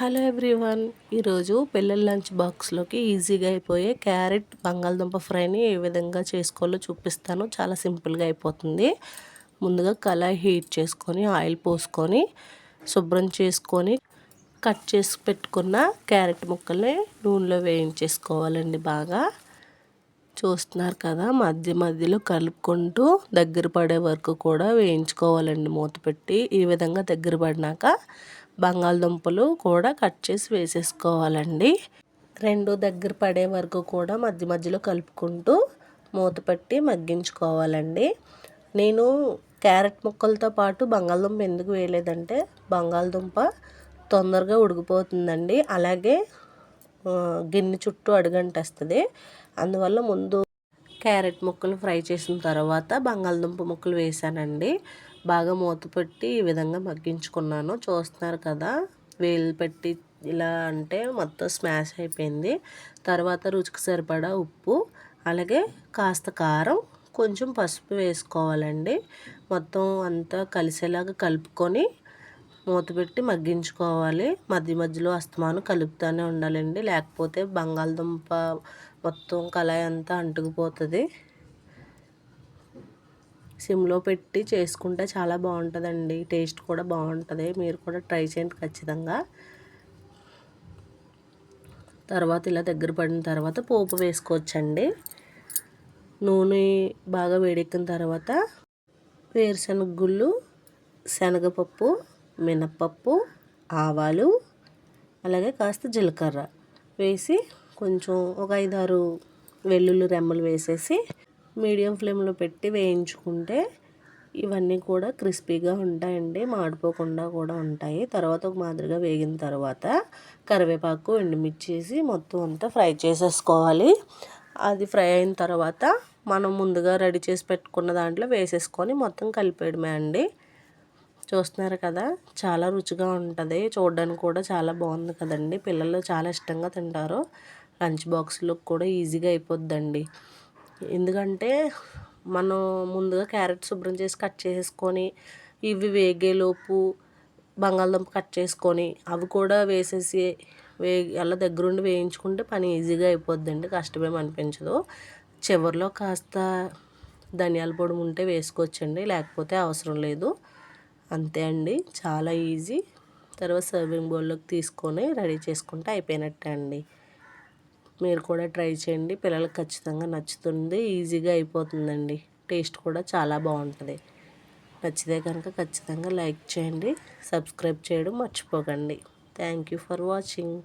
Hello everyone. ఈరోజు పిల్లల lunch బాక్స్లోకి ఈజీగా అయిపోయే క్యారెట్ బంగాళదుంప ఫ్రైని ఏ విధంగా చేసుకోవాలో చూపిస్తాను. చాలా సింపుల్గా అయిపోతుంది. ముందుగా కళాయి హీట్ చేసుకొని ఆయిల్ పోసుకొని శుభ్రం చేసుకొని కట్ చేసి పెట్టుకున్న క్యారెట్ ముక్కల్ని నూనెలో వేయించేసుకోవాలండి బాగా. చూస్తున్నారు కదా మధ్య మధ్యలో కలుపుకుంటూ దగ్గర పడే వరకు కూడా వేయించుకోవాలండి మూత పెట్టి. ఈ విధంగా దగ్గర పడినాక బంగాళదుంపలు కూడా కట్ చేసి వేసేసుకోవాలండి. రెండు దగ్గర పడే వరకు కూడా మధ్య మధ్యలో కలుపుకుంటూ మూత పెట్టి మగ్గించుకోవాలండి. నేను క్యారెట్ ముక్కలతో పాటు బంగాళదుంప ఎందుకు వేయలేదంటే బంగాళదుంప తొందరగా ఉడికిపోతుందండి. అలాగే గిన్నె చుట్టూ అడుగంటేస్తుంది. అందువల్ల ముందు క్యారెట్ ముక్కలు ఫ్రై చేసిన తర్వాత బంగాళదుంప ముక్కలు వేసానండి. బాగా మూత పెట్టి ఈ విధంగా మగ్గించుకున్నాను. చూస్తున్నారు కదా వేలు పెట్టి ఇలా అంటే మొత్తం స్మాష్ అయిపోయింది. తర్వాత రుచికి సరిపడా ఉప్పు అలాగే కాస్త కారం కొంచెం పసుపు వేసుకోవాలండి. మొత్తం అంతా కలిసేలాగా కలుపుకొని మూత పెట్టి మగ్గించుకోవాలి. మధ్య మధ్యలో అస్తమానం కలుపుతూనే ఉండాలండి. లేకపోతే బంగాళదుంప మొత్తం కళాయి అంతా అంటుకుపోతుంది. సిమ్లో పెట్టి చేసుకుంటే చాలా బాగుంటుందండి. టేస్ట్ కూడా బాగుంటుంది. మీరు కూడా ట్రై చేయండి ఖచ్చితంగా. తర్వాత ఇలా దగ్గర పడిన తర్వాత పోపు వేసుకోవచ్చండి. నూనె బాగా వేడెక్కిన తర్వాత వేరుశనగ గుళ్ళు శనగపప్పు మినప్పప్పు ఆవాలు అలాగే కాస్త జీలకర్ర వేసి కొంచెం ఒక ఐదారు వెల్లుల్లి రెమ్మలు వేసేసి మీడియం ఫ్లేమ్లో పెట్టి వేయించుకుంటే ఇవన్నీ కూడా క్రిస్పీగా ఉంటాయండి మాడిపోకుండా కూడా ఉంటాయి. తర్వాత ఒక మాదిరిగా వేగిన తర్వాత కరివేపాకు ఎండుమిర్చేసి మొత్తం అంతా ఫ్రై చేసేసుకోవాలి. అది ఫ్రై అయిన తర్వాత మనం ముందుగా రెడీ చేసి పెట్టుకున్న దాంట్లో వేసేసుకొని మొత్తం కలిపేయడమే అండి. చూస్తున్నారు కదా చాలా రుచిగా ఉంటుంది. చూడడానికి కూడా చాలా బాగుంది కదండి. పిల్లలు చాలా ఇష్టంగా తింటారు. లంచ్ బాక్స్లో కూడా ఈజీగా అయిపోద్దండి. ఎందుకంటే మనం ముందుగా క్యారెట్ శుభ్రం చేసి కట్ చేసుకొని ఇవి వేగేలోపు బంగాళదుంప కట్ చేసుకొని అవి కూడా వేసేసి వే అలా దగ్గరుండి వేయించుకుంటే పని ఈజీగా అయిపోద్దండి. కష్టమేం అనిపించదు. చివరిలో కాస్త ధనియాల పొడి ఉంటే వేసుకోవచ్చండి. లేకపోతే అవసరం లేదు. అంతే అండి. చాలా ఈజీ. తర్వాత సర్వింగ్ బౌల్లోకి తీసుకొని రెడీ చేసుకుంటే అయిపోయినట్టే అండి. మీరు కూడా ట్రై చేయండి. పిల్లలకు ఖచ్చితంగా నచ్చుతుంది. ఈజీగా అయిపోతుందండి. టేస్ట్ కూడా చాలా బాగుంటుంది. నచ్చితే కనుక ఖచ్చితంగా లైక్ చేయండి. సబ్స్క్రైబ్ చేయడం మర్చిపోకండి. Thank you for watching.